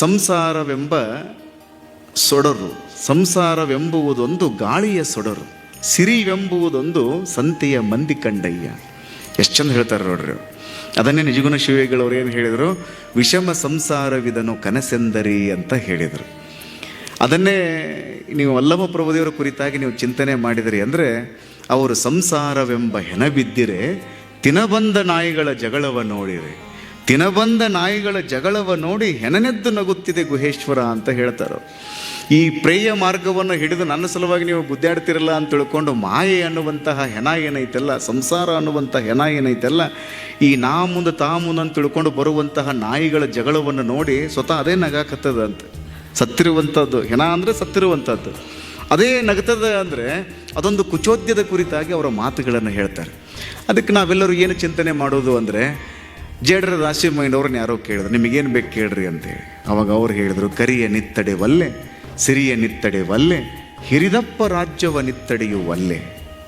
ಸಂಸಾರವೆಂಬ ಸೊಡರು. ಸಂಸಾರವೆಂಬುವುದೊಂದು ಗಾಳಿಯ ಸೊಡರು. ಸಿರಿವೆಂಬುವುದೊಂದು ಸಂತೆಯ ಮಂದಿ ಕಂಡಯ್ಯ ಎಷ್ಟು ಚಂದ ಹೇಳ್ತಾರೆ ನೋಡ್ರಿ. ಅದನ್ನೇ ನಿಜಗುಣ ಶಿವೇಗಳವ್ರು ಏನು ಹೇಳಿದರು? ವಿಷಮ ಸಂಸಾರವಿದನು ಕನಸೆಂದರಿ ಅಂತ ಹೇಳಿದರು. ಅದನ್ನೇ ನೀವು ವಲ್ಲಭ ಪ್ರಭುದೇವರ ಕುರಿತಾಗಿ ನೀವು ಚಿಂತನೆ ಮಾಡಿದಿರಿ ಅಂದರೆ, ಅವರು ಸಂಸಾರವೆಂಬ ಹೆನಬಿದ್ದಿರೆ ತಿನಬಂದ ನಾಯಿಗಳ ಜಗಳವ ನೋಡಿರಿ. ತಿನಬಂದ ನಾಯಿಗಳ ಜಗಳವ ನೋಡಿ ಹೆನನೆದ್ದು ನಗುತ್ತಿದೆ ಗುಹೇಶ್ವರ ಅಂತ ಹೇಳ್ತಾರೆ. ಈ ಪ್ರೇಯ ಮಾರ್ಗವನ್ನು ಹಿಡಿದು ನನ್ನ ಸಲುವಾಗಿ ನೀವು ಗುದ್ದಾಡ್ತಿರಲ್ಲ ಅಂತ ತಿಳ್ಕೊಂಡು ಮಾಯೆ ಅನ್ನುವಂತಹ ಹೆಣ ಏನೈತಲ್ಲ, ಸಂಸಾರ ಅನ್ನುವಂಥ ಹೆಣ ಏನೈತಲ್ಲ, ಈ ನಾ ಮುಂದೆ ತಾ ಮುಂದೆ ಅಂತ ತಿಳ್ಕೊಂಡು ಬರುವಂತಹ ನಾಯಿಗಳ ಜಗಳವನ್ನು ನೋಡಿ ಸ್ವತಃ ಅದೇ ನಗಾಕತ್ತದ ಅಂತ. ಸತ್ತಿರುವಂಥದ್ದು, ಹೆಣ ಅಂದರೆ ಸತ್ತಿರುವಂಥದ್ದು. ಅದೇ ನಗತದ ಅಂದರೆ ಅದೊಂದು ಕುಚೋದ್ಯದ ಕುರಿತಾಗಿ ಅವರ ಮಾತುಗಳನ್ನು ಹೇಳ್ತಾರೆ. ಅದಕ್ಕೆ ನಾವೆಲ್ಲರೂ ಏನು ಚಿಂತನೆ ಮಾಡೋದು ಅಂದರೆ ಜೇಡರ ರಾಶಿ ಮೈಂಡವ್ರನ್ನ ಯಾರೋ ಕೇಳಿದ್ರು, ನಿಮಗೇನು ಬೇಕು ಕೇಳ್ರಿ ಅಂತೇಳಿ. ಅವಾಗ ಅವ್ರು ಹೇಳಿದರು, ಕರಿಯ ನಿತ್ತಡೆ ವಲ್ಲೆ, ಸಿರಿಯ ನಿತ್ತಡೆ ವಲ್ಲೆ, ಹಿರಿದಪ್ಪ ರಾಜ್ಯವ ನಿತ್ತಡೆಯು ವಲ್ಲೆ.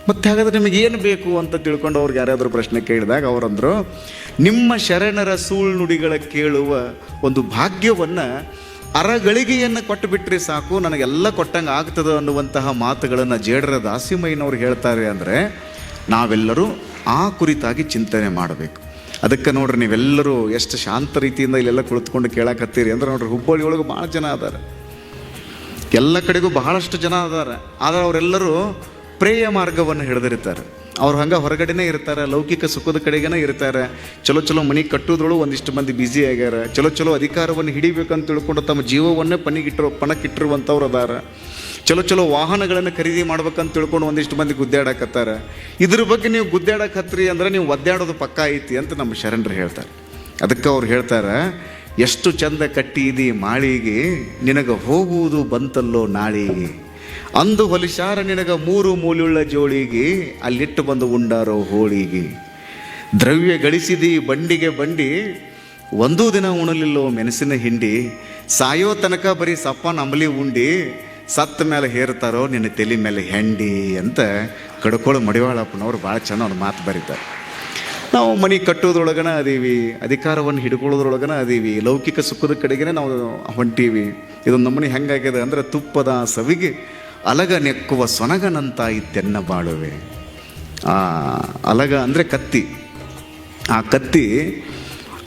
ಮತ್ತೆ ಹಾಗಾದ್ರೆ ನಿಮಗೆ ಏನು ಬೇಕು ಅಂತ ತಿಳ್ಕೊಂಡು ಅವ್ರಿಗೆ ಯಾರಾದರೂ ಪ್ರಶ್ನೆ ಕೇಳಿದಾಗ ಅವರಂದರು ನಿಮ್ಮ ಶರಣರ ಸೂಳ್ನುಡಿಗಳ ಕೇಳುವ ಒಂದು ಭಾಗ್ಯವನ್ನು ಅರಗಳಿಗೆಯನ್ನು ಕೊಟ್ಟು ಬಿಟ್ಟರೆ ಸಾಕು, ನನಗೆಲ್ಲ ಕೊಟ್ಟಂಗೆ ಆಗ್ತದೆ ಅನ್ನುವಂತಹ ಮಾತುಗಳನ್ನು ಜೇಡರ ದಾಸಿಮಯ್ಯನವ್ರು ಹೇಳ್ತಾರೆ ಅಂದರೆ, ನಾವೆಲ್ಲರೂ ಆ ಕುರಿತಾಗಿ ಚಿಂತನೆ ಮಾಡಬೇಕು. ಅದಕ್ಕೆ ನೋಡ್ರಿ ನೀವೆಲ್ಲರೂ ಎಷ್ಟು ಶಾಂತ ರೀತಿಯಿಂದ ಇಲ್ಲೆಲ್ಲ ಕುಳಿತುಕೊಂಡು ಕೇಳಾಕತ್ತೀರಿ ಅಂದ್ರೆ ನೋಡ್ರಿ ಹುಬ್ಬಳ್ಳಿ ಒಳಗೆ ಭಾಳ ಜನ ಅದಾರ. ಎಲ್ಲ ಕಡೆಗೂ ಬಹಳಷ್ಟು ಜನ ಅದಾರ. ಆದರೆ ಅವರೆಲ್ಲರೂ ಪ್ರೇಯ ಮಾರ್ಗವನ್ನು ಹಿಡಿದಿರ್ತಾರೆ. ಅವ್ರು ಹಂಗೆ ಹೊರಗಡೆನೇ ಇರ್ತಾರೆ, ಲೌಕಿಕ ಸುಖದ ಕಡೆಗೇನೆ ಇರ್ತಾರೆ. ಚಲೋ ಚಲೋ ಮನೆ ಕಟ್ಟೋದ್ರೊಳು ಒಂದಿಷ್ಟು ಮಂದಿ ಬ್ಯುಸಿ ಆಗ್ಯಾರ. ಚಲೋ ಚಲೋ ಅಧಿಕಾರವನ್ನು ಹಿಡಿಬೇಕಂತ ತಿಳ್ಕೊಂಡು ತಮ್ಮ ಜೀವವನ್ನೇ ಪಣಿಗಿಟ್ಟಿರೋ ಪಣಕ್ಕಿಟ್ಟಿರುವಂಥವ್ರು ಅದಾರ. ಚಲೋ ಚಲೋ ವಾಹನಗಳನ್ನು ಖರೀದಿ ಮಾಡ್ಬೇಕಂತ ತಿಳ್ಕೊಂಡು ಒಂದಿಷ್ಟು ಮಂದಿ ಗುದ್ದಾಡಕತ್ತಾರ. ಇದ್ರ ಬಗ್ಗೆ ನೀವು ಗುದ್ದಾಡಕತ್ರಿ ಅಂದ್ರೆ ನೀವು ಒದ್ದಾಡೋದು ಪಕ್ಕ ಐತಿ ಅಂತ ನಮ್ಮ ಶರಣರು ಹೇಳ್ತಾರೆ. ಅದಕ್ಕೆ ಅವ್ರು ಹೇಳ್ತಾರೆ, ಎಷ್ಟು ಚಂದ ಕಟ್ಟಿದಿ ಮಾಳಿಗೆ, ನಿನಗೆ ಹೋಗುವುದು ಬಂತಲ್ಲೋ ನಾಳಿಗೆ. ಅಂದು ಹೊಲಿಸಾರ ನಿನಗೆ ಮೂರು ಮೂಲೆಯುಳ್ಳ ಜೋಳಿಗೆ, ಅಲ್ಲಿಟ್ಟು ಬಂದು ಉಂಡಾರೋ ಹೋಳಿಗೆ. ದ್ರವ್ಯ ಗಳಿಸಿದಿ ಬಂಡಿಗೆ ಬಂಡಿ, ಒಂದೂ ದಿನ ಉಣಲಿಲ್ಲೋ ಮೆಣಸಿನ ಹಿಂಡಿ. ಸಾಯೋ ತನಕ ಬರೀ ಸಪ್ಪನ ಅಂಬಲಿ ಉಂಡಿ ಸತ್ತ ಮೇಲೆ ಹೇರ್ತಾರೋ ನಿನ್ನ ತಲೆ ಮೇಲೆ ಹೆಂಡಿ ಅಂತ ಕಡ್ಕೊಳ್ಳೋ ಮಡಿವಾಳಪ್ಪನವ್ರು ಭಾಳ ಚೆನ್ನ ಅವ್ರ ಮಾತು ಬರೀತಾರೆ. ನಾವು ಮನೆ ಕಟ್ಟೋದ್ರೊಳಗನ ಅದೀವಿ, ಅಧಿಕಾರವನ್ನು ಹಿಡ್ಕೊಳ್ಳೋದ್ರೊಳಗನ ಅದೀವಿ, ಲೌಕಿಕ ಸುಖದ ಕಡೆಗೆ ನಾವು ಹೊಂಟೀವಿ. ಇದೊಂದು ನಮ್ಮನೆ ಹೆಂಗಾಗ್ಯದ ಅಂದರೆ ತುಪ್ಪದ ಸವಿಗೆ ಅಲಗ ನೆಕ್ಕುವ ಸೊನಗನಂತಾಯಿತೆನ್ನ ಬಾಳುವೆ. ಆ ಅಲಗ ಅಂದರೆ ಕತ್ತಿ. ಆ ಕತ್ತಿ,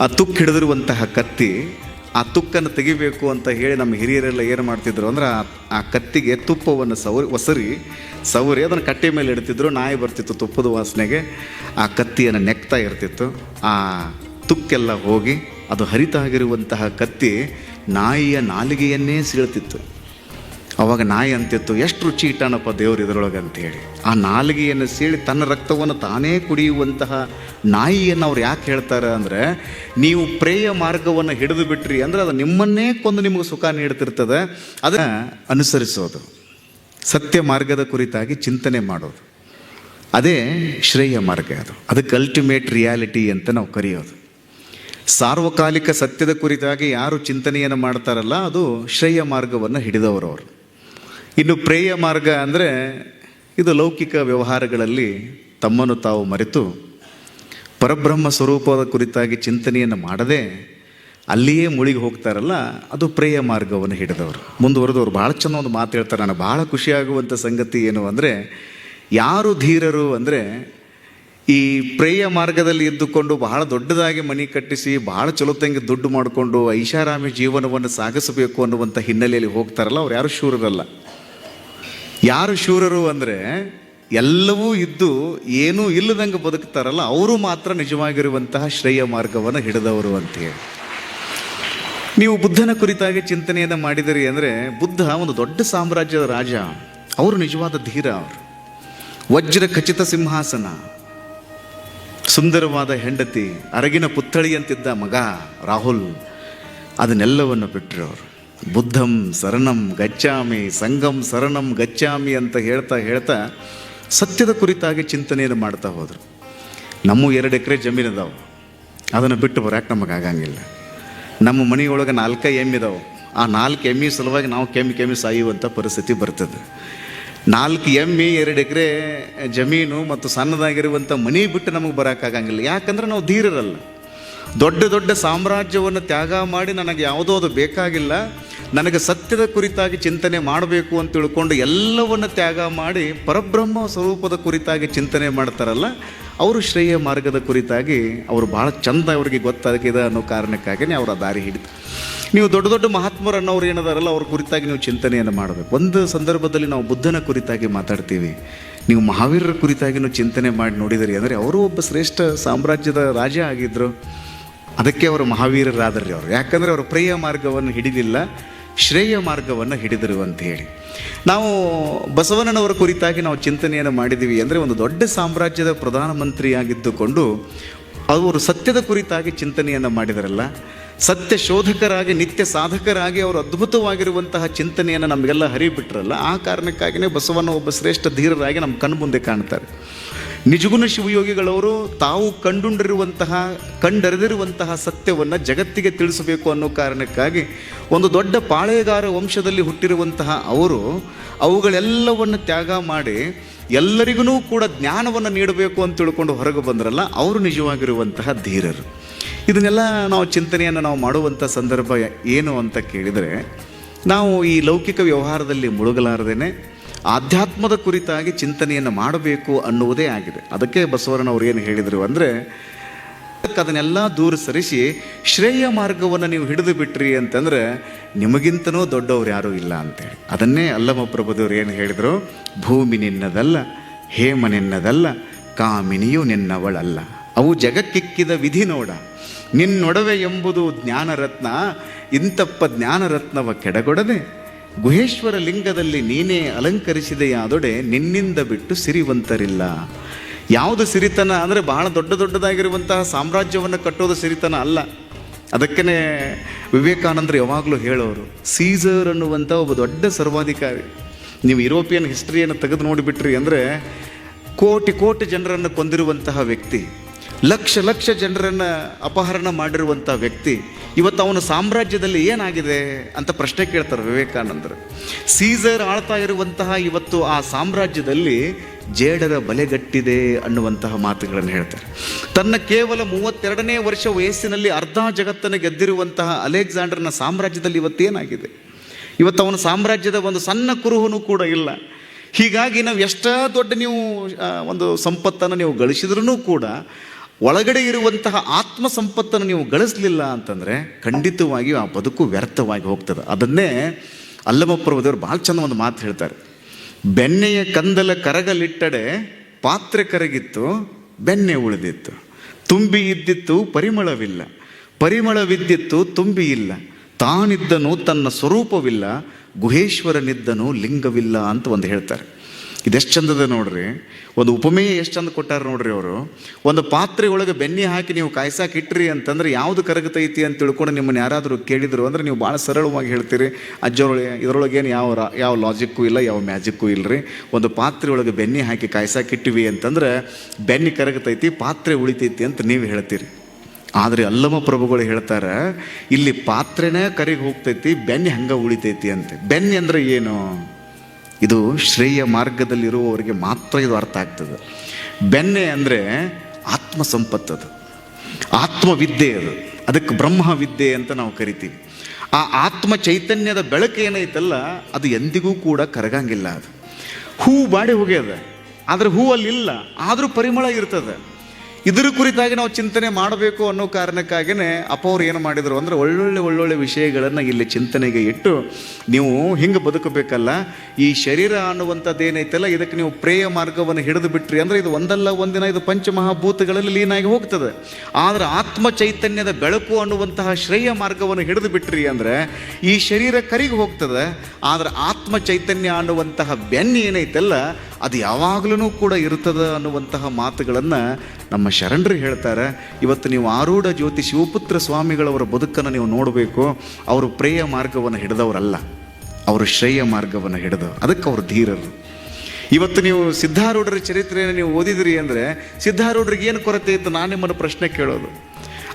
ಆ ತುಕ್ಕು ಹಿಡಿದಿರುವಂತಹ ಕತ್ತಿ ಆ ತುಕ್ಕನ್ನು ತೆಗಿಬೇಕು ಅಂತ ಹೇಳಿ ನಮ್ಮ ಹಿರಿಯರೆಲ್ಲ ಏನು ಮಾಡ್ತಿದ್ರು ಅಂದ್ರೆ ಆ- ಕತ್ತಿಗೆ ತುಪ್ಪವನ್ನು ಸವರಿ ಒಸರಿ ಸವರಿ ಅದನ್ನು ಕಟ್ಟೆ ಮೇಲೆ ಇಡ್ತಿದ್ರು, ನಾಯಿ ಬರ್ತಿತ್ತು ತುಪ್ಪದ ವಾಸನೆಗೆ. ಆ ಕತ್ತಿಯನ್ನು ನೆಕ್ತಾ ಇರ್ತಿತ್ತು. ಆ ತುಕ್ಕೆಲ್ಲ ಹೋಗಿ ಅದು ಹರಿತಾಗಿರುವಂತಹ ಕತ್ತಿ ನಾಯಿಯ ನಾಲಿಗೆಯನ್ನೇ ಸೀಳ್ತಿತ್ತು. ಅವಾಗ ನಾಯಿ ಅಂತಿತ್ತು, ಎಷ್ಟು ರುಚಿ ಇಟ್ಟಾನಪ್ಪ ದೇವ್ರು ಇದರೊಳಗೆ? ಅಂತೇಳಿ. ಆ ನಾಲಿಗೆಯನ್ನು ಸೀಳಿ ತನ್ನ ರಕ್ತವನ್ನು ತಾನೇ ಕುಡಿಯುವಂತಹ ನಾಯಿಯನ್ನು ಅವ್ರು ಯಾಕೆ ಹೇಳ್ತಾರೆ ಅಂದರೆ, ನೀವು ಪ್ರೇಯ ಮಾರ್ಗವನ್ನು ಹಿಡಿದು ಬಿಟ್ರಿ ಅಂದರೆ ಅದು ನಿಮ್ಮನ್ನೇ ಕೊಂದು ನಿಮಗೆ ಸುಖ ನೀಡ್ತಿರ್ತದೆ. ಅದನ್ನು ಅನುಸರಿಸೋದು. ಸತ್ಯ ಮಾರ್ಗದ ಕುರಿತಾಗಿ ಚಿಂತನೆ ಮಾಡೋದು. ಅದೇ ಶ್ರೇಯ ಮಾರ್ಗ ಅದು. ಅದಕ್ಕೆ ಅಲ್ಟಿಮೇಟ್ ರಿಯಾಲಿಟಿ ಅಂತ ನಾವು ಕರೆಯೋದು. ಸಾರ್ವಕಾಲಿಕ ಸತ್ಯದ ಕುರಿತಾಗಿ ಯಾರು ಚಿಂತನೆಯನ್ನು ಮಾಡ್ತಾರಲ್ಲ, ಅದು ಶ್ರೇಯ ಮಾರ್ಗವನ್ನು ಹಿಡಿದವರು ಅವರು. ಇನ್ನು ಪ್ರೇಯ ಮಾರ್ಗ ಅಂದರೆ ಇದು ಲೌಕಿಕ ವ್ಯವಹಾರಗಳಲ್ಲಿ ತಮ್ಮನ್ನು ತಾವು ಮರೆತು ಪರಬ್ರಹ್ಮ ಸ್ವರೂಪದ ಕುರಿತಾಗಿ ಚಿಂತನೆಯನ್ನು ಮಾಡದೆ ಅಲ್ಲಿಯೇ ಮುಳುಗಿ ಹೋಗ್ತಾರಲ್ಲ, ಅದು ಪ್ರೇಯ ಮಾರ್ಗವನ್ನು ಹಿಡಿದವರು. ಮುಂದುವರೆದವರು ಭಾಳ ಚೆನ್ನ ಒಂದು ಮಾತು ಹೇಳ್ತಾರೆ, ನನಗೆ ಭಾಳ ಖುಷಿಯಾಗುವಂಥ ಸಂಗತಿ ಏನು ಅಂದರೆ, ಯಾರು ಧೀರರು ಅಂದರೆ ಈ ಪ್ರೇಯ ಮಾರ್ಗದಲ್ಲಿ ಇದ್ದುಕೊಂಡು ಬಹಳ ದೊಡ್ಡದಾಗಿ ಮನೆ ಕಟ್ಟಿಸಿ ಬಹಳ ಚಲೋತಂಗೆ ದುಡ್ಡು ಮಾಡಿಕೊಂಡು ಐಷಾರಾಮಿ ಜೀವನವನ್ನು ಸಾಗಿಸಬೇಕು ಅನ್ನುವಂಥ ಹಿನ್ನೆಲೆಯಲ್ಲಿ ಹೋಗ್ತಾರಲ್ಲ, ಅವ್ರು ಯಾರು ಶೂರರಲ್ಲ. ಯಾರು ಶೂರರು ಅಂದರೆ ಎಲ್ಲವೂ ಇದ್ದು ಏನೂ ಇಲ್ಲದಂಗೆ ಬದುಕ್ತಾರಲ್ಲ, ಅವರು ಮಾತ್ರ ನಿಜವಾಗಿರುವಂತಹ ಶ್ರೇಯ ಮಾರ್ಗವನ್ನು ಹಿಡಿದವರು ಅಂತೇಳಿ ನೀವು ಬುದ್ಧನ ಕುರಿತಾಗಿ ಚಿಂತನೆಯನ್ನು ಮಾಡಿದಿರಿ ಅಂದರೆ, ಬುದ್ಧ ಒಂದು ದೊಡ್ಡ ಸಾಮ್ರಾಜ್ಯದ ರಾಜ, ಅವರು ನಿಜವಾದ ಧೀರ ಅವರು. ವಜ್ರ ಖಚಿತ ಸಿಂಹಾಸನ, ಸುಂದರವಾದ ಹೆಂಡತಿ, ಅರಗಿನ ಪುತ್ಥಳಿಯಂತಿದ್ದ ಮಗ ರಾಹುಲ್, ಅದನ್ನೆಲ್ಲವನ್ನು ಬಿಟ್ಟರು ಅವರು. ಬುದ್ಧಂ ಸರಣಂ ಗಚ್ಚಾಮಿ ಸಂಗಂ ಸರಣಂ ಗಚ್ಚಾಮಿ ಅಂತ ಹೇಳ್ತಾ ಹೇಳ್ತಾ ಸತ್ಯದ ಕುರಿತಾಗಿ ಚಿಂತನೆಯನ್ನು ಮಾಡ್ತಾ ಹೋದರು. ನಮ್ಮ ಎರಡು ಎಕರೆ ಜಮೀನು ಅದಾವೆ. ಅದನ್ನು ಬಿಟ್ಟು ಬರೋಕೆ ನಮಗೆ ಆಗಂಗಿಲ್ಲ. ನಮ್ಮ ಮನೆಯೊಳಗೆ ನಾಲ್ಕು ಎಮ್ಮೆ ಇದಾವೆ ಆ ನಾಲ್ಕು ಎಮ್ಮಿ ಸಲುವಾಗಿ ನಾವು ಕೆಮ್ಮಿ ಕೆಮ್ಮಿ ಸಾಯುವಂಥ ಪರಿಸ್ಥಿತಿ ಬರ್ತದೆ. ನಾಲ್ಕು ಎಮ್ಮಿ, ಎರಡು ಎಕರೆ ಜಮೀನು ಮತ್ತು ಸಣ್ಣದಾಗಿರುವಂಥ ಮನೆ ಬಿಟ್ಟು ನಮಗೆ ಬರೋಕ್ಕಾಗಂಗಿಲ್ಲ ಯಾಕಂದ್ರೆ ನಾವು ಧೀರರಲ್ಲ. ದೊಡ್ಡ ದೊಡ್ಡ ಸಾಮ್ರಾಜ್ಯವನ್ನು ತ್ಯಾಗ ಮಾಡಿ ನನಗೆ ಯಾವುದೋ ಅದು ಬೇಕಾಗಿಲ್ಲ, ನನಗೆ ಸತ್ಯದ ಕುರಿತಾಗಿ ಚಿಂತನೆ ಮಾಡಬೇಕು ಅಂತ ತಿಳ್ಕೊಂಡು ಎಲ್ಲವನ್ನು ತ್ಯಾಗ ಮಾಡಿ ಪರಬ್ರಹ್ಮ ಸ್ವರೂಪದ ಕುರಿತಾಗಿ ಚಿಂತನೆ ಮಾಡ್ತಾರಲ್ಲ, ಅವರು ಶ್ರೇಯ ಮಾರ್ಗದ ಕುರಿತಾಗಿ ಅವರು ಭಾಳ ಚಂದ ಅವರಿಗೆ ಗೊತ್ತಾಗಿದೆ ಅನ್ನೋ ಕಾರಣಕ್ಕಾಗಿಯೇ ಅವರ ದಾರಿ ಹಿಡಿತು. ನೀವು ದೊಡ್ಡ ದೊಡ್ಡ ಮಹಾತ್ಮರು ಅನ್ನೋರು ಏನದಾರಲ್ಲ, ಅವ್ರ ಕುರಿತಾಗಿ ನೀವು ಚಿಂತನೆಯನ್ನು ಮಾಡಬೇಕು. ಒಂದು ಸಂದರ್ಭದಲ್ಲಿ ನಾವು ಬುದ್ಧನ ಕುರಿತಾಗಿ ಮಾತಾಡ್ತೀವಿ. ನೀವು ಮಹಾವೀರರ ಕುರಿತಾಗಿನೂ ಚಿಂತನೆ ಮಾಡಿ ನೋಡಿದಿರಿ, ಅಂದರೆ ಅವರು ಒಬ್ಬ ಶ್ರೇಷ್ಠ ಸಾಮ್ರಾಜ್ಯದ ರಾಜ ಆಗಿದ್ದರು ಅದಕ್ಕೆ ಅವರು ಮಹಾವೀರರಾದ್ರಿ ಅವರು. ಯಾಕಂದರೆ ಅವರು ಪ್ರೇಯ ಮಾರ್ಗವನ್ನು ಹಿಡಿದಿಲ್ಲ, ಶ್ರೇಯ ಮಾರ್ಗವನ್ನು ಹಿಡಿದರು ಅಂತ ಹೇಳಿ. ನಾವು ಬಸವಣ್ಣನವರ ಕುರಿತಾಗಿ ನಾವು ಚಿಂತನೆಯನ್ನು ಮಾಡಿದ್ದೀವಿ ಅಂದರೆ ಒಂದು ದೊಡ್ಡ ಸಾಮ್ರಾಜ್ಯದ ಪ್ರಧಾನಮಂತ್ರಿಯಾಗಿದ್ದುಕೊಂಡು ಅವರು ಸತ್ಯದ ಕುರಿತಾಗಿ ಚಿಂತನೆಯನ್ನು ಮಾಡಿದರಲ್ಲ, ಸತ್ಯ ಶೋಧಕರಾಗಿ, ನಿತ್ಯ ಸಾಧಕರಾಗಿ ಅವರು ಅದ್ಭುತವಾಗಿರುವಂತಹ ಚಿಂತನೆಯನ್ನು ನಮಗೆಲ್ಲ ಹರಿಬಿಟ್ರಲ್ಲ, ಆ ಕಾರಣಕ್ಕಾಗಿಯೇ ಬಸವಣ್ಣ ಒಬ್ಬ ಶ್ರೇಷ್ಠ ಧೀರರಾಗಿ ನಮ್ಮ ಕಣ್ಮುಂದೆ ಕಾಣ್ತಾರೆ. ನಿಜಗುಣ ಶಿವಯೋಗಿಗಳವರು ತಾವು ಕಂಡುಂಡಿರುವಂತಹ, ಕಂಡರೆದಿರುವಂತಹ ಸತ್ಯವನ್ನು ಜಗತ್ತಿಗೆ ತಿಳಿಸಬೇಕು ಅನ್ನೋ ಕಾರಣಕ್ಕಾಗಿ ಒಂದು ದೊಡ್ಡ ಪಾಳೆಗಾರ ವಂಶದಲ್ಲಿ ಹುಟ್ಟಿರುವಂತಹ ಅವರು ಅವುಗಳೆಲ್ಲವನ್ನು ತ್ಯಾಗ ಮಾಡಿ ಎಲ್ಲರಿಗೂ ಕೂಡ ಜ್ಞಾನವನ್ನು ನೀಡಬೇಕು ಅಂತ ತಿಳ್ಕೊಂಡು ಹೊರಗೆ ಬಂದ್ರಲ್ಲ, ಅವರು ನಿಜವಾಗಿರುವಂತಹ ಧೀರರು. ಇದನ್ನೆಲ್ಲ ನಾವು ಚಿಂತನೆಯನ್ನು ನಾವು ಮಾಡುವಂಥ ಸಂದರ್ಭ ಏನು ಅಂತ ಕೇಳಿದರೆ, ನಾವು ಈ ಲೌಕಿಕ ವ್ಯವಹಾರದಲ್ಲಿ ಮುಳುಗಲಾರದೇನೆ ಆಧ್ಯಾತ್ಮದ ಕುರಿತಾಗಿ ಚಿಂತನೆಯನ್ನು ಮಾಡಬೇಕು ಅನ್ನುವುದೇ ಆಗಿದೆ. ಅದಕ್ಕೆ ಬಸವಣ್ಣನವ್ರು ಏನು ಹೇಳಿದರು ಅಂದರೆ ಅದನ್ನೆಲ್ಲ ದೂರ ಸರಿಸಿ ಶ್ರೇಯ ಮಾರ್ಗವನ್ನು ನೀವು ಹಿಡಿದು ಬಿಟ್ರಿ ಅಂತಂದ್ರೆ ನಿಮಗಿಂತನೂ ದೊಡ್ಡವ್ರು ಯಾರೂ ಇಲ್ಲ ಅಂತೇಳಿ. ಅದನ್ನೇ ಅಲ್ಲಮ ಪ್ರಭುದೇವರು ಏನು ಹೇಳಿದರು? ಭೂಮಿ ನಿನ್ನದಲ್ಲ, ಹೇಮ ನಿನ್ನದಲ್ಲ, ಕಾಮಿನಿಯು ನಿನ್ನವಳಲ್ಲ. ಅವು ಜಗಕ್ಕಿಕ್ಕಿದ ವಿಧಿ ನೋಡ. ನಿನ್ನೊಡವೆ ಎಂಬುದು ಜ್ಞಾನರತ್ನ ಇಂತಪ್ಪ ಜ್ಞಾನರತ್ನವ ಕೆಡಗೊಡದೆ ಗುಹೇಶ್ವರ ಲಿಂಗದಲ್ಲಿ ನೀನೇ ಅಲಂಕರಿಸಿದೆಯಾದೊಡೆ ನಿನ್ನಿಂದ ಬಿಟ್ಟು ಸಿರಿವಂತರಿಲ್ಲ. ಯಾವುದು ಸಿರಿತನ ಅಂದರೆ ಬಹಳ ದೊಡ್ಡ ದೊಡ್ಡದಾಗಿರುವಂತಹ ಸಾಮ್ರಾಜ್ಯವನ್ನು ಕಟ್ಟೋದು ಸಿರಿತನ ಅಲ್ಲ. ಅದಕ್ಕೇ ವಿವೇಕಾನಂದರು ಯಾವಾಗಲೂ ಹೇಳೋರು, ಸೀಸರ್ ಅನ್ನುವಂಥ ಒಬ್ಬ ದೊಡ್ಡ ಸರ್ವಾಧಿಕಾರಿ. ನೀವು ಯುರೋಪಿಯನ್ ಹಿಸ್ಟ್ರಿಯನ್ನು ತೆಗೆದು ನೋಡಿಬಿಟ್ರಿ ಅಂದರೆ ಕೋಟಿ ಕೋಟಿ ಜನರನ್ನು ಕೊಂದಿರುವಂತಹ ವ್ಯಕ್ತಿ. ಲಕ್ಷ ಲಕ್ಷ ಜನರನ್ನು ಅಪಹರಣ ಮಾಡಿರುವಂಥ ವ್ಯಕ್ತಿ ಇವತ್ತು ಅವನ ಸಾಮ್ರಾಜ್ಯದಲ್ಲಿ ಏನಾಗಿದೆ ಅಂತ ಪ್ರಶ್ನೆ ಕೇಳ್ತಾರೆ ವಿವೇಕಾನಂದರು. ಸೀಸರ್ ಆಳ್ತಾ ಇರುವಂತಹ ಇವತ್ತು ಆ ಸಾಮ್ರಾಜ್ಯದಲ್ಲಿ ಜೇಡರ ಬಲೆಗಟ್ಟಿದೆ ಅನ್ನುವಂತಹ ಮಾತುಗಳನ್ನು ಹೇಳ್ತಾರೆ. ತನ್ನ ಕೇವಲ ಮೂವತ್ತೆರಡನೇ ವರ್ಷ ವಯಸ್ಸಿನಲ್ಲಿ ಅರ್ಧ ಜಗತ್ತನ್ನು ಗೆದ್ದಿರುವಂತಹ ಅಲೆಕ್ಸಾಂಡರ್ನ ಸಾಮ್ರಾಜ್ಯದಲ್ಲಿ ಇವತ್ತೇನಾಗಿದೆ ಇವತ್ತು ಅವನ ಸಾಮ್ರಾಜ್ಯದ ಒಂದು ಸಣ್ಣ ಕುರುಹುನೂ ಕೂಡ ಇಲ್ಲ. ಹೀಗಾಗಿ ನಾವು ಎಷ್ಟೇ ದೊಡ್ಡ ನೀವು ಒಂದು ಸಂಪತ್ತನ್ನು ನೀವು ಗಳಿಸಿದ್ರೂ ಕೂಡ ಒಳಗಡೆ ಇರುವಂತಹ ಆತ್ಮ ಸಂಪತ್ತನ್ನು ನೀವು ಗಳಿಸಲಿಲ್ಲ ಅಂತಂದರೆ ಖಂಡಿತವಾಗಿಯೂ ಆ ಬದುಕು ವ್ಯರ್ಥವಾಗಿ ಹೋಗ್ತದೆ. ಅದನ್ನೇ ಅಲ್ಲಮಪ್ರಭುದೇವರು ಭಾಳ ಚಂದ ಒಂದು ಮಾತು ಹೇಳ್ತಾರೆ. ಬೆಣ್ಣೆಯ ಕಂದಲ ಕರಗಲಿಟ್ಟಡೆ ಪಾತ್ರೆ ಕರಗಿತ್ತು ಬೆಣ್ಣೆ ಉಳಿದಿತ್ತು. ತುಂಬಿ ಇದ್ದಿತ್ತು ಪರಿಮಳವಿಲ್ಲ. ಪರಿಮಳವಿದ್ದಿತ್ತು ತುಂಬಿ ಇಲ್ಲ. ತಾನಿದ್ದನು ತನ್ನ ಸ್ವರೂಪವಿಲ್ಲ. ಗುಹೇಶ್ವರನಿದ್ದನು ಲಿಂಗವಿಲ್ಲ ಅಂತ ಒಂದು ಹೇಳ್ತಾರೆ. ಇದೆಷ್ಟು ಚಂದದ ನೋಡ್ರಿ? ಒಂದು ಉಪಮೇಯ ಎಷ್ಟು ಚಂದ ಕೊಟ್ಟಾರ ನೋಡ್ರಿ ಅವರು? ಒಂದು ಪಾತ್ರೆ ಒಳಗೆ ಬೆನ್ನಿ ಹಾಕಿ ನೀವು ಕಾಯ್ಸಾಕ್ ಇಟ್ರಿ ಅಂತಂದ್ರೆ ಯಾವುದು ಕರಗತೈತಿ ಅಂತ ತಿಳ್ಕೊಂಡು ನಿಮ್ಮನ್ನು ಯಾರಾದರೂ ಕೇಳಿದ್ರು ಅಂದ್ರೆ ನೀವು ಭಾಳ ಸರಳವಾಗಿ ಹೇಳ್ತೀರಿ, ಅಜ್ಜರೊಳಗೆ, ಇದರೊಳಗೇನು ಯಾವ ಯಾವ ಲಾಜಿಕ್ಕೂ ಇಲ್ಲ, ಯಾವ ಮ್ಯಾಜಿಕ್ಕೂ ಇಲ್ಲರಿ ಒಂದು ಪಾತ್ರೆ ಒಳಗೆ ಬೆನ್ನಿ ಹಾಕಿ ಕಾಯ್ಸಾಕ್ ಇಟ್ಟಿವಿ ಅಂತಂದ್ರೆ ಬೆನ್ನಿ ಕರಗತೈತಿ ಪಾತ್ರೆ ಉಳಿತೈತಿ ಅಂತ ನೀವು ಹೇಳ್ತೀರಿ. ಆದರೆ ಅಲ್ಲಮ ಪ್ರಭುಗಳು ಹೇಳ್ತಾರೆ, ಇಲ್ಲಿ ಪಾತ್ರೆನೇ ಕರಿಗೆ ಹೋಗ್ತೈತಿ ಬೆನ್ನಿ ಹಂಗೆ ಉಳಿತೈತಿ ಅಂತೆ. ಬೆನ್ನಿ ಅಂದ್ರೆ ಏನು? ಇದು ಶ್ರೇಯ ಮಾರ್ಗದಲ್ಲಿರುವವರಿಗೆ ಮಾತ್ರ ಇದು ಅರ್ಥ ಆಗ್ತದೆ. ಬೆನ್ನೆ ಅಂದರೆ ಆತ್ಮ ಸಂಪತ್ತದು ಆತ್ಮವಿದ್ಯೆ ಅದು. ಅದಕ್ಕೆ ಬ್ರಹ್ಮ ವಿದ್ಯೆ ಅಂತ ನಾವು ಕರಿತೀವಿ. ಆ ಆತ್ಮ ಚೈತನ್ಯದ ಬೆಳಕು ಏನೈತಲ್ಲ, ಅದು ಎಂದಿಗೂ ಕೂಡ ಕರಗಂಗಿಲ್ಲ ಅದು. ಹೂ ಬಾಡಿ ಹೋಗ್ಯದ. ಆದರೆ ಹೂ ಅಲ್ಲಿಲ್ಲ ಆದರೂ ಪರಿಮಳ ಇರ್ತದೆ. ಇದರ ಕುರಿತಾಗಿ ನಾವು ಚಿಂತನೆ ಮಾಡಬೇಕು ಅನ್ನೋ ಕಾರಣಕ್ಕಾಗಿಯೇ ಅಪ್ಪ ಅವ್ರು ಏನು ಮಾಡಿದರು ಅಂದರೆ ಒಳ್ಳೊಳ್ಳೆ ಒಳ್ಳೊಳ್ಳೆ ವಿಷಯಗಳನ್ನು ಇಲ್ಲಿ ಚಿಂತನೆಗೆ ಇಟ್ಟು ನೀವು ಹಿಂಗೆ ಬದುಕಬೇಕಲ್ಲ, ಈ ಶರೀರ ಅನ್ನುವಂಥದ್ದು ಏನೈತಲ್ಲ ಇದಕ್ಕೆ ನೀವು ಪ್ರೇಯ ಮಾರ್ಗವನ್ನು ಹಿಡಿದು ಬಿಟ್ರಿ ಅಂದರೆ ಇದು ಒಂದಲ್ಲ, ಒಂದಿನ ಇದು ಪಂಚಮಹಾಭೂತಗಳಲ್ಲಿ ಲೀನಾಗಿ ಹೋಗ್ತದೆ. ಆದರೆ ಆತ್ಮ ಚೈತನ್ಯದ ಬೆಳಕು ಅನ್ನುವಂತಹ ಶ್ರೇಯ ಮಾರ್ಗವನ್ನು ಹಿಡಿದು ಬಿಟ್ರಿ ಅಂದರೆ ಈ ಶರೀರ ಕರಿಗೆ ಹೋಗ್ತದೆ. ಆದರೆ ಆತ್ಮ ಚೈತನ್ಯ ಅನ್ನುವಂತಹ ಬೆನ್ನು ಏನೈತಲ್ಲ ಅದು ಯಾವಾಗಲೂ ಕೂಡ ಇರ್ತದೆ ಅನ್ನುವಂತಹ ಮಾತುಗಳನ್ನು ನಮ್ಮ ಶರಣರು ಹೇಳ್ತಾರೆ. ಇವತ್ತು ನೀವು ಆರೂಢ ಜ್ಯೋತಿ ಶಿವಪುತ್ರ ಸ್ವಾಮಿಗಳವರ ಬದುಕನ್ನು ನೀವು ನೋಡಬೇಕು. ಅವರು ಪ್ರೇಯ ಮಾರ್ಗವನ್ನು ಹಿಡಿದವರಲ್ಲ. ಅವರು ಶ್ರೇಯ ಮಾರ್ಗವನ್ನು ಹಿಡಿದು ಅದಕ್ಕೆ ಅವರು ಧೀರರು. ಇವತ್ತು ನೀವು ಸಿದ್ಧಾರೂಢರ ಚರಿತ್ರೆಯನ್ನು ನೀವು ಓದಿದ್ರಿ ಅಂದರೆ ಸಿದ್ಧಾರೂಢರಿಗೆ ಏನು ಕೊರತೆ ಇತ್ತು? ನಾನು ನಿಮ್ಮನ್ನು ಪ್ರಶ್ನೆ ಕೇಳೋದು.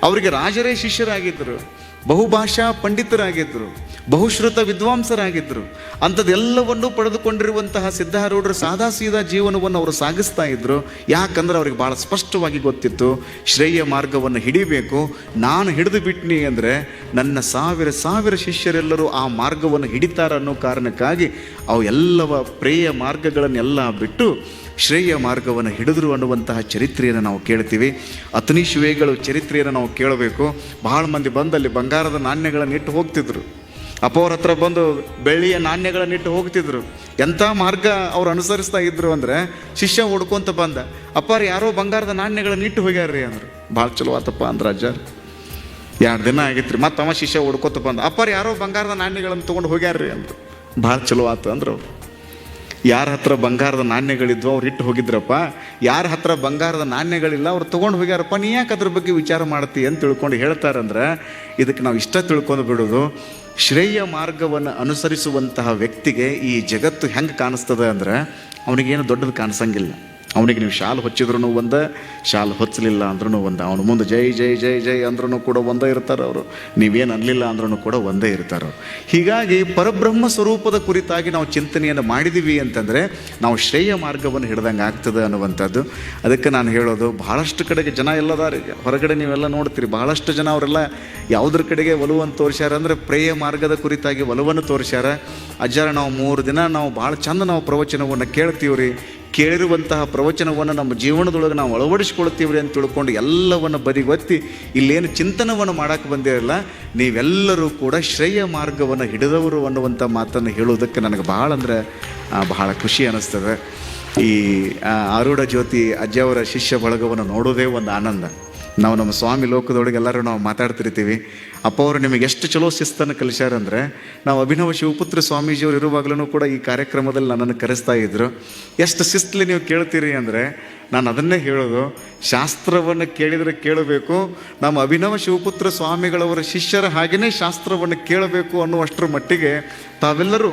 ಅವರಿಗೆ ರಾಜರೇ ಶಿಷ್ಯರಾಗಿದ್ದರು. ಬಹುಭಾಷಾ ಪಂಡಿತರಾಗಿದ್ದರು ಬಹುಶ್ರುತ ವಿದ್ವಾಂಸರಾಗಿದ್ದರು ಅಂಥದ್ದೆಲ್ಲವನ್ನೂ ಪಡೆದುಕೊಂಡಿರುವಂತಹ ಸಿದ್ಧಾರೂಢರು ಸಾದಾ ಸೀದಾ ಜೀವನವನ್ನು ಅವರು ಸಾಗಿಸ್ತಾ ಇದ್ದರು ಯಾಕಂದ್ರೆ ಅವ್ರಿಗೆ ಭಾಳ ಸ್ಪಷ್ಟವಾಗಿ ಗೊತ್ತಿತ್ತು, ಶ್ರೇಯ ಮಾರ್ಗವನ್ನು ಹಿಡಿಬೇಕು, ನಾನು ಹಿಡಿದು ಬಿಟ್ನಿ ಅಂದರೆ ನನ್ನ ಸಾವಿರ ಸಾವಿರ ಶಿಷ್ಯರೆಲ್ಲರೂ ಆ ಮಾರ್ಗವನ್ನು ಹಿಡಿತಾರ ಅನ್ನೋ ಕಾರಣಕ್ಕಾಗಿ ಅವು ಎಲ್ಲವ ಪ್ರೇಯ ಮಾರ್ಗಗಳನ್ನೆಲ್ಲ ಬಿಟ್ಟು ಶ್ರೇಯ ಮಾರ್ಗವನ್ನು ಹಿಡಿದ್ರು ಅನ್ನುವಂತಹ ಚರಿತ್ರೆಯನ್ನು ನಾವು ಕೇಳ್ತೀವಿ. ಅತನಿ ಶಿವೇಗಳು ಚರಿತ್ರೆಯನ್ನು ನಾವು ಕೇಳಬೇಕು. ಬಹಳ ಮಂದಿ ಬಂದಲ್ಲಿ ಬಂಗಾರದ ನಾಣ್ಯಗಳನ್ನು ಇಟ್ಟು ಹೋಗ್ತಿದ್ರು. ಅಪ್ಪ ಅವ್ರ ಹತ್ರ ಬಂದು ಬೆಳ್ಳಿಯ ನಾಣ್ಯಗಳನ್ನು ಇಟ್ಟು ಹೋಗ್ತಿದ್ರು. ಎಂಥ ಮಾರ್ಗ ಅವ್ರು ಅನುಸರಿಸ್ತಾ ಇದ್ರು ಅಂದರೆ ಶಿಷ್ಯ ಹುಡ್ಕೊಂತ ಬಂದ. ಅಪ್ಪಾರು ಯಾರೋ ಬಂಗಾರದ ನಾಣ್ಯಗಳನ್ನು ಇಟ್ಟು ಹೋಗ್ಯಾರ್ರಿ ಅಂದ್ರು. ಭಾಳ ಚಲೋ ಆತಪ್ಪ ಅಂದ್ರೆ ಅಜ್ಜಾರ್. ಎರಡು ದಿನ ಆಗಿತ್ರಿ ಮತ್ತೆ ಅವ ಶಿಷ್ಯ ಹುಡ್ಕೊತ ಬಂದ. ಅಪ್ಪಾರು ಯಾರೋ ಬಂಗಾರದ ನಾಣ್ಯಗಳನ್ನು ತೊಗೊಂಡು ಹೋಗ್ಯಾರ್ರಿ ಅಂದ್ರು. ಭಾಳ ಚಲೋ ಆತು ಅಂದ್ರೆ ಅವ್ರು. ಯಾರ ಹತ್ರ ಬಂಗಾರದ ನಾಣ್ಯಗಳಿದ್ವು ಅವ್ರು ಇಟ್ಟು ಹೋಗಿದ್ರಪ್ಪ, ಯಾರ ಹತ್ರ ಬಂಗಾರದ ನಾಣ್ಯಗಳಿಲ್ಲ ಅವ್ರು ತೊಗೊಂಡು ಹೋಗ್ಯಾರಪ್ಪ, ನೀ ಯಾಕೆ ಅದ್ರ ಬಗ್ಗೆ ವಿಚಾರ ಮಾಡ್ತಿ ಅಂತ ತಿಳ್ಕೊಂಡು ಹೇಳ್ತಾರಂದ್ರೆ, ಇದಕ್ಕೆ ನಾವು ಇಷ್ಟ ತಿಳ್ಕೊಂಡು ಬಿಡೋದು, ಶ್ರೇಯ ಮಾರ್ಗವನ್ನು ಅನುಸರಿಸುವಂತಹ ವ್ಯಕ್ತಿಗೆ ಈ ಜಗತ್ತು ಹೆಂಗೆ ಕಾಣಿಸ್ತದೆ ಅಂದ್ರೆ, ಅವನಿಗೇನು ದೊಡ್ಡದು ಕಾಣಿಸಂಗಿಲ್ಲ. ಅವನಿಗೆ ನೀವು ಶಾಲು ಹೊಚ್ಚಿದ್ರೂ ಒಂದ, ಶಾಲು ಹೊಚ್ಚಲಿಲ್ಲ ಅಂದ್ರೂ ಒಂದ. ಅವನು ಮುಂದೆ ಜೈ ಜೈ ಜೈ ಜೈ ಅಂದ್ರೂ ಕೂಡ ಒಂದೇ ಇರ್ತಾರೆ ಅವರು. ನೀವೇನು ಅನ್ನಲಿಲ್ಲ ಅಂದ್ರೂ ಕೂಡ ಒಂದೇ ಇರ್ತಾರೆ ಹೀಗಾಗಿ ಪರಬ್ರಹ್ಮ ಸ್ವರೂಪದ ಕುರಿತಾಗಿ ನಾವು ಚಿಂತನೆಯನ್ನು ಮಾಡಿದೀವಿ ಅಂತಂದರೆ ನಾವು ಶ್ರೇಯ ಮಾರ್ಗವನ್ನು ಹಿಡ್ದಂಗೆ ಆಗ್ತದೆ ಅನ್ನುವಂಥದ್ದು. ಅದಕ್ಕೆ ನಾನು ಹೇಳೋದು, ಬಹಳಷ್ಟು ಕಡೆಗೆ ಜನ ಎಲ್ಲದಾರ, ಹೊರಗಡೆ ನೀವೆಲ್ಲ ನೋಡ್ತೀರಿ, ಬಹಳಷ್ಟು ಜನ ಅವರೆಲ್ಲ ಯಾವುದ್ರ ಕಡೆಗೆ ಒಲವನ್ನು ತೋರಿಸ್ಯಾರ ಅಂದರೆ ಪ್ರೇಯ ಮಾರ್ಗದ ಕುರಿತಾಗಿ ಒಲವನ್ನು ತೋರಿಸ್ಯಾರ. ಅಜ್ಜಾರ ನಾವು ಮೂರು ದಿನ ನಾವು ಭಾಳ ಚಂದ ನಾವು ಪ್ರವಚನವನ್ನು ಕೇಳ್ತೀವಿ ರೀ ಕೇಳಿರುವಂತಹ ಪ್ರವಚನವನ್ನು ನಮ್ಮ ಜೀವನದೊಳಗೆ ನಾವು ಅಳವಡಿಸ್ಕೊಳ್ತೀವ್ರಿ ಅಂತ ತಿಳ್ಕೊಂಡು ಎಲ್ಲವನ್ನು ಬದಿಗೊತ್ತಿ ಇಲ್ಲೇನು ಚಿಂತನವನ್ನು ಮಾಡೋಕ್ಕೆ ಬಂದಿರಲ್ಲ ನೀವೆಲ್ಲರೂ ಕೂಡ ಶ್ರೇಯ ಮಾರ್ಗವನ್ನು ಹಿಡಿದವರು ಅನ್ನುವಂಥ ಮಾತನ್ನು ಹೇಳೋದಕ್ಕೆ ನನಗೆ ಭಾಳ ಅಂದರೆ ಬಹಳ ಖುಷಿ ಅನ್ನಿಸ್ತದೆ ಈ ಆರೂಢ ಜ್ಯೋತಿ ಅಜ್ಜವರ ಶಿಷ್ಯ ಬಳಗವನ್ನು ನೋಡೋದೇ ಒಂದು ಆನಂದ. ನಾವು ನಮ್ಮ ಸ್ವಾಮಿ ಲೋಕದೊಳಗೆ ಎಲ್ಲರೂ ನಾವು ಮಾತಾಡ್ತಿರ್ತೀವಿ. ಅಪ್ಪ ಅವರು ನಿಮಗೆ ಎಷ್ಟು ಚಲೋ ಶಿಸ್ತನ್ನು ಕಲಿಸ್ಯಾರಂದ್ರೆ ನಾವು ಅಭಿನವ ಶಿವಪುತ್ರ ಸ್ವಾಮೀಜಿಯವರು ಇರುವಾಗಲೂ ಕೂಡ ಈ ಕಾರ್ಯಕ್ರಮದಲ್ಲಿ ನನ್ನನ್ನು ಕರೆಸ್ತಾ ಇದ್ದರು ಎಷ್ಟು ಶಿಸ್ತಲ್ಲಿ ನೀವು ಕೇಳ್ತೀರಿ ಅಂದರೆ, ನಾನು ಅದನ್ನೇ ಹೇಳೋದು, ಶಾಸ್ತ್ರವನ್ನು ಕೇಳಿದರೆ ಕೇಳಬೇಕು, ನಮ್ಮ ಅಭಿನವ ಶಿವಪುತ್ರ ಸ್ವಾಮಿಗಳವರ ಶಿಷ್ಯರ ಹಾಗೆಯೇ ಶಾಸ್ತ್ರವನ್ನು ಕೇಳಬೇಕು ಅನ್ನುವಷ್ಟರ ಮಟ್ಟಿಗೆ ತಾವೆಲ್ಲರೂ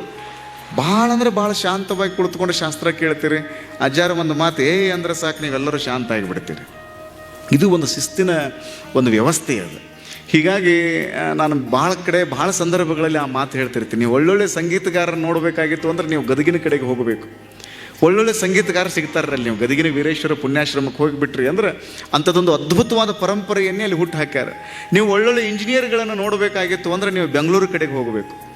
ಭಾಳ ಅಂದರೆ ಭಾಳ ಶಾಂತವಾಗಿ ಕುಳಿತುಕೊಂಡು ಶಾಸ್ತ್ರ ಕೇಳ್ತೀರಿ. ಅಜ್ಜಾರ ಒಂದು ಮಾತು, ಏ, ಅಂದರೆ ಸಾಕು, ನೀವೆಲ್ಲರೂ ಶಾಂತ ಆಗಿಬಿಡ್ತೀರಿ. ಇದು ಒಂದು ಶಿಸ್ತಿನ ಒಂದು ವ್ಯವಸ್ಥೆ ಅದು. ಹೀಗಾಗಿ ನಾನು ಭಾಳ ಕಡೆ ಭಾಳ ಸಂದರ್ಭಗಳಲ್ಲಿ ಆ ಮಾತು ಹೇಳ್ತಿರ್ತೀನಿ. ನೀವು ಒಳ್ಳೊಳ್ಳೆ ಸಂಗೀತಗಾರರು ನೋಡಬೇಕಾಗಿತ್ತು ಅಂದ್ರೆ ನೀವು ಗದಗಿನ ಕಡೆಗೆ ಹೋಗಬೇಕು. ಒಳ್ಳೊಳ್ಳೆ ಸಂಗೀತಗಾರ ಸಿಗ್ತಾರಲ್ಲಿ ನೀವು. ಗದಗಿನ ವೀರೇಶ್ವರ ಪುಣ್ಯಾಶ್ರಮಕ್ಕೆ ಹೋಗಿಬಿಟ್ರಿ ಅಂದ್ರೆ ಅಂಥದ್ದೊಂದು ಅದ್ಭುತವಾದ ಪರಂಪರೆಯನ್ನೇ ಅಲ್ಲಿ ಹುಟ್ಟು ಹಾಕ್ಯಾರ. ನೀವು ಒಳ್ಳೊಳ್ಳೆ ಇಂಜಿನಿಯರ್ಗಳನ್ನು ನೋಡಬೇಕಾಗಿತ್ತು ಅಂದ್ರೆ ನೀವು ಬೆಂಗಳೂರು ಕಡೆಗೆ ಹೋಗಬೇಕು.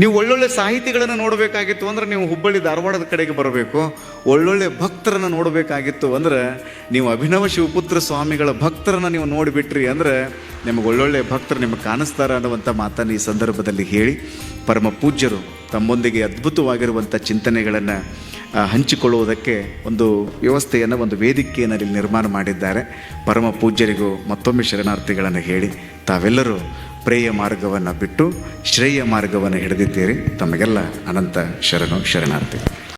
ನೀವು ಒಳ್ಳೊಳ್ಳೆ ಸಾಹಿತಿಗಳನ್ನು ನೋಡಬೇಕಾಗಿತ್ತು ಅಂದ್ರೆ ನೀವು ಹುಬ್ಬಳ್ಳಿ ಧಾರವಾಡದ ಕಡೆಗೆ ಬರಬೇಕು. ಒಳ್ಳೊಳ್ಳೆ ಭಕ್ತರನ್ನು ನೋಡಬೇಕಾಗಿತ್ತು ಅಂದ್ರೆ ನೀವು ಅಭಿನವ ಶಿವಪುತ್ರ ಸ್ವಾಮಿಗಳ ಭಕ್ತರನ್ನು ನೀವು ನೋಡಿಬಿಟ್ರಿ ಅಂದ್ರೆ ನಿಮಗೆ ಒಳ್ಳೊಳ್ಳೆ ಭಕ್ತರು ನಿಮಗೆ ಕಾಣಿಸ್ತಾರ ಅನ್ನುವಂಥ ಮಾತನ್ನು ಈ ಸಂದರ್ಭದಲ್ಲಿ ಹೇಳಿ ಪರಮ ಪೂಜ್ಯರು ತಮ್ಮೊಂದಿಗೆ ಅದ್ಭುತವಾಗಿರುವಂಥ ಚಿಂತನೆಗಳನ್ನು ಹಂಚಿಕೊಳ್ಳುವುದಕ್ಕೆ ಒಂದು ವ್ಯವಸ್ಥೆಯನ್ನು, ಒಂದು ವೇದಿಕೆಯನ್ನು ಇಲ್ಲಿ ನಿರ್ಮಾಣ ಮಾಡಿದ್ದಾರೆ. ಪರಮ ಪೂಜ್ಯರಿಗೂ ಮತ್ತೊಮ್ಮೆ ಶರಣಾರ್ಥಿಗಳನ್ನು ಹೇಳಿ ತಾವೆಲ್ಲರೂ ಪ್ರೇಯ ಮಾರ್ಗವನ್ನು ಬಿಟ್ಟು ಶ್ರೇಯ ಮಾರ್ಗವನ್ನು ಹಿಡಿದಿದ್ದೀರಿ. ತಮಗೆಲ್ಲ ಅನಂತ ಶರಣು ಶರಣಾರ್ಥಿ.